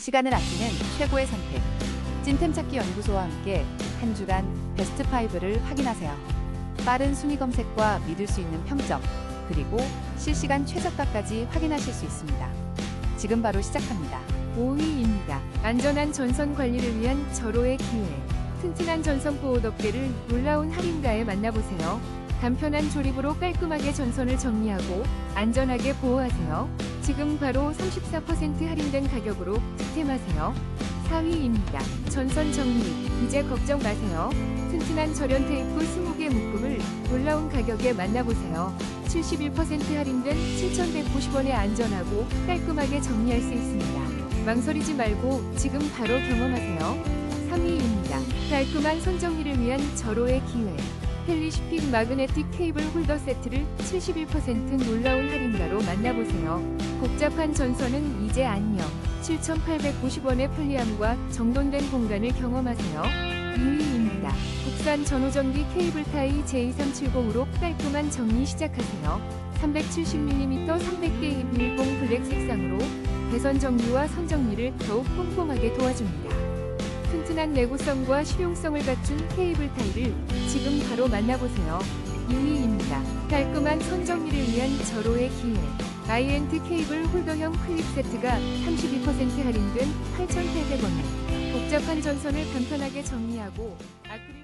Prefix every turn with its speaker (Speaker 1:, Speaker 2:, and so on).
Speaker 1: 시간을 아끼는 최고의 선택. 찐템 찾기 연구소와 함께 한 주간 베스트 5를 확인하세요. 빠른 순위 검색과 믿을 수 있는 평점, 그리고 실시간 최저가까지 확인하실 수 있습니다. 지금 바로 시작합니다.
Speaker 2: 5위입니다. 안전한 전선 관리를 위한 절호의 기회. 튼튼한 전선 보호 덮개를 놀라운 할인가에 만나보세요. 간편한 조립으로 깔끔하게 전선을 정리하고 안전하게 보호하세요. 지금 바로 34% 할인된 가격으로 득템하세요. 4위입니다. 전선 정리. 이제 걱정 마세요. 튼튼한 절연 테이프 20개 묶음을 놀라운 가격에 만나보세요. 71% 할인된 7,190원에 안전하고 깔끔하게 정리할 수 있습니다. 망설이지 말고 지금 바로 경험하세요. 3위입니다. 깔끔한 선정리를 위한 절호의 기회. 펠리시픽 마그네틱 케이블 홀더 세트를 71% 놀라운 할인가로 만나보세요. 복잡한 전선은 이제 안녕. 7,890원의 편리함과 정돈된 공간을 경험하세요. 2위입니다. 국산 전호전기 케이블 타이 J370으로 깔끔한 정리 시작하세요. 370mm 300개 10 블랙 색상으로 배선 정리와 선 정리를 더욱 꼼꼼하게 도와줍니다. 튼튼한 내구성과 실용성을 갖춘 케이블 타이를 지금 바로 만나보세요. 2위입니다. 깔끔한 선 정리를 위한 절호의 기회. 아이엔트 케이블 홀더형 클립 세트가 32% 할인된 8,800원에 복잡한 전선을 간편하게 정리하고 아크릴